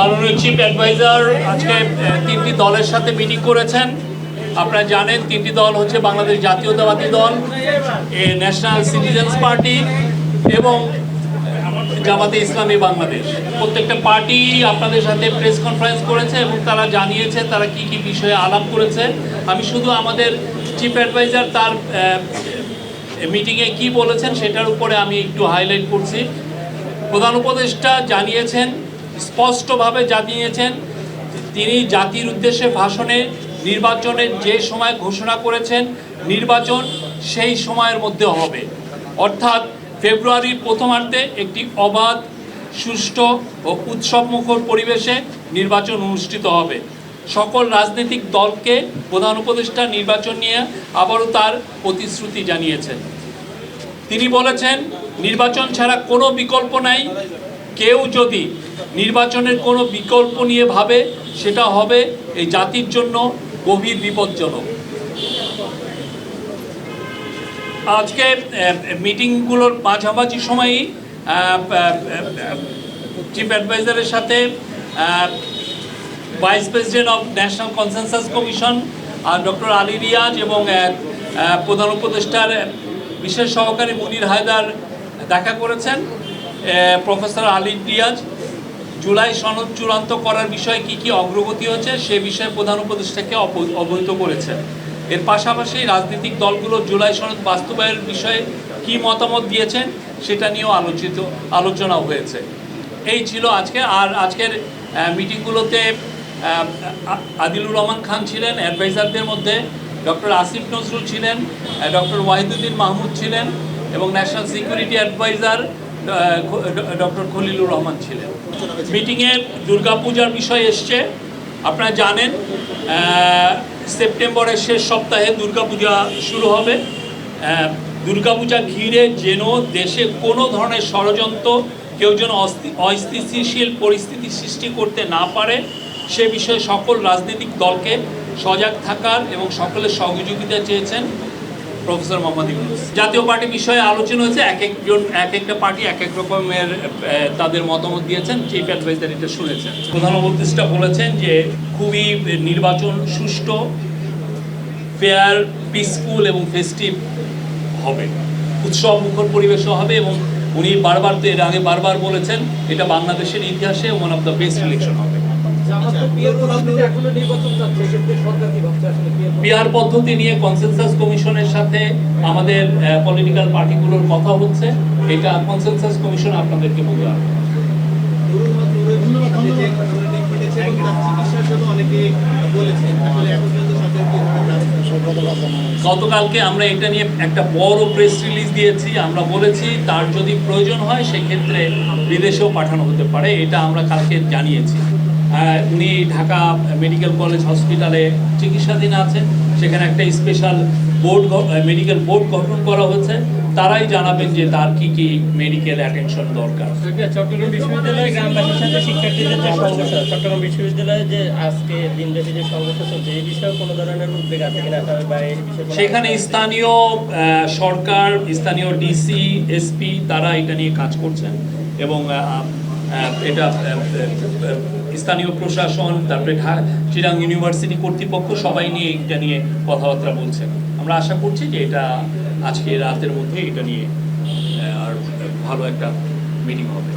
মাননীয় chief adviser আজকে তিনটি দলের সাথে মিটিং করেছেন। আপনারা জানেন, তিনটি দল হচ্ছে বাংলাদেশ জাতীয়তাবাদী দল, এ ন্যাশনাল সিটিজেন্স পার্টি এবং জামাতে ইসলামী বাংলাদেশ। প্রত্যেকটা পার্টি আপনাদের সাথে প্রেস কনফারেন্স করেছে এবং তারা জানিয়েছে তারা কি কি বিষয়ে আলাপ করেছে। আমি শুধু আমাদের চিফ অ্যাডভাইজার তার মিটিংয়ে কি বলেছেন সেটার উপরে আমি একটু হাইলাইট করছি। প্রধান উপদেষ্টা জানিয়েছেন স্পষ্টভাবে জানিয়েছেন তিনি জাতির উদ্দেশ্যে ভাষণে, নির্বাচনের যে সময় ঘোষণা করেছেন, নির্বাচন সেই সময়ের মধ্যে হবে। অর্থাৎ ফেব্রুয়ারির প্রথমার্ধে একটি অবাধ, সুষ্ঠু ও উৎসবমুখর পরিবেশে নির্বাচন অনুষ্ঠিত হবে। সকল রাজনৈতিক দলকে প্রধান উপদেষ্টা নির্বাচন নিয়ে আবারও তার প্রতিশ্রুতি জানিয়েছেন। তিনি বলেছেন, নির্বাচন ছাড়া কোনো বিকল্প নাই। কেউ যদি নির্বাচনের কোনো বিকল্প নিয়ে ভাবে, সেটা হবে এই জাতির জন্য গভীর বিপজ্জনক। আজকে মিটিংগুলোর মাঝামাঝি সময়ই চিফ অ্যাডভাইজারের সাথে vice president of national consensus commission R doctor Ali Riaz এবং প্রধান উপদেষ্টার বিশেষ সহকারী মুনির হায়দার দেখা করেছেন। প্রফেসর আলী রিয়াজ জুলাই সনদ চূড়ান্ত করার বিষয়ে কি কি অগ্রগতি হচ্ছে সে বিষয়ে প্রধান উপদেষ্টাকে অব- অবহিত করেছেন। এর পাশাপাশি রাজনৈতিক দলগুলো জুলাই সনদ বাস্তবায়নের বিষয়ে কি মতামত দিয়েছেন সেটা নিয়েও আলোচিত আলোচনা হয়েছে। এই ছিল আজকে, আর আজকের মিটিংগুলোতে আদিলুর রহমান খান ছিলেন, অ্যাডভাইজারদের মধ্যে ডক্টর আসিফ নজরুল ছিলেন ডক্টর ওয়াহিদুদ্দিন মাহমুদ ছিলেন এবং national security adviser doctor Khalilur Rahman ছিলেন। মিটিংয়ে দুর্গাপূজার বিষয় এসছে। আপনারা জানেন সেপ্টেম্বরের শেষ সপ্তাহে দুর্গাপূজা শুরু হবে। দুর্গাপূজা ঘিরে যেন দেশে কোনো ধরনের ষড়যন্ত্র, কেউ যেন অস্থি- অস্থিতিশীল পরিস্থিতি সৃষ্টি করতে না পারে, সে বিষয়ে সকল রাজনৈতিক দলকে সজাগ থাকার এবং সকলের সহযোগিতা চেয়েছেন। প্রফেসর মোহাম্মদ ইউনুস। জাতীয় পার্টি বিষয়ে আলোচনা হয়েছে, এক একজন, এক একটা পার্টি এক এক রকমের তাদের মতামত দিয়েছেন, চিফ অ্যাডভাইজার এটা শুনেছেন। প্রধান উপদেষ্টা বলেছেন যে, খুবই নির্বাচন সুষ্ঠু, ফেয়ার, পিসফুল এবং ফেস্টিভ হবে। উৎসব মুখর পরিবেশও হবে এবং উনি বারবার তো এর আগে বারবার বলেছেন, এটা বাংলাদেশের ইতিহাসে one of the best election হবে। বিয়ের পদ্ধতি- নিয়ে কনসেনসাস কমিশনের সাথে আমাদের পলিটিক্যাল পার্টিগুলোর কথা হচ্ছে এটা কনসেনসাস কমিশন আপনাদেরকে ধরনের ব্যবস্থা গতকালকে আমরা এটা নিয়ে একটা বড় প্রেস রিলিজ দিয়েছি আমরা বলেছি তার যদি প্রয়োজন হয় সেক্ষেত্রে বিদেশেও পাঠানো হতে পারে এটা আমরা কালকে জানিয়েছি। উনি ঢাকা মেডিকেল কলেজ হসপিটালে চিকিৎসাধীন আছেন। সেখানে একটা স্পেশাল বোর্ড মেডিকেল বোর্ড গঠন করা হয়েছে। তারাই জানাবেন যে তার কি কি মেডিকেল অ্যাটেনশন দরকার। চট্টগ্রাম বিশ্ববিদ্যালয়ে গ্রামবাসীর সাথে শিক্ষার্থীদের যে সংঘর্ষ চট্টগ্রাম বিশ্ববিদ্যালয়ে যে আজকে দিনব্যাপী যে সংঘর্ষ চলছে এই বিষয়ে কোনো ধরনের উদ্বেগ আছে কিনা সেখানে স্থানীয় আহ, সরকার স্থানীয় ডিসি এসপি তারা এটা নিয়ে কাজ করছেন। এবং এটা স্থানীয় প্রশাসন, তারপরে চিরাং ইউনিভার্সিটি কর্তৃপক্ষ সবাই নিয়ে এটা নিয়ে কথাবার্তা বলছে। আমরা আশা করছি যে এটা আজকে রাতের মধ্যে এটা নিয়ে আর ভালো একটা মিটিং হবে।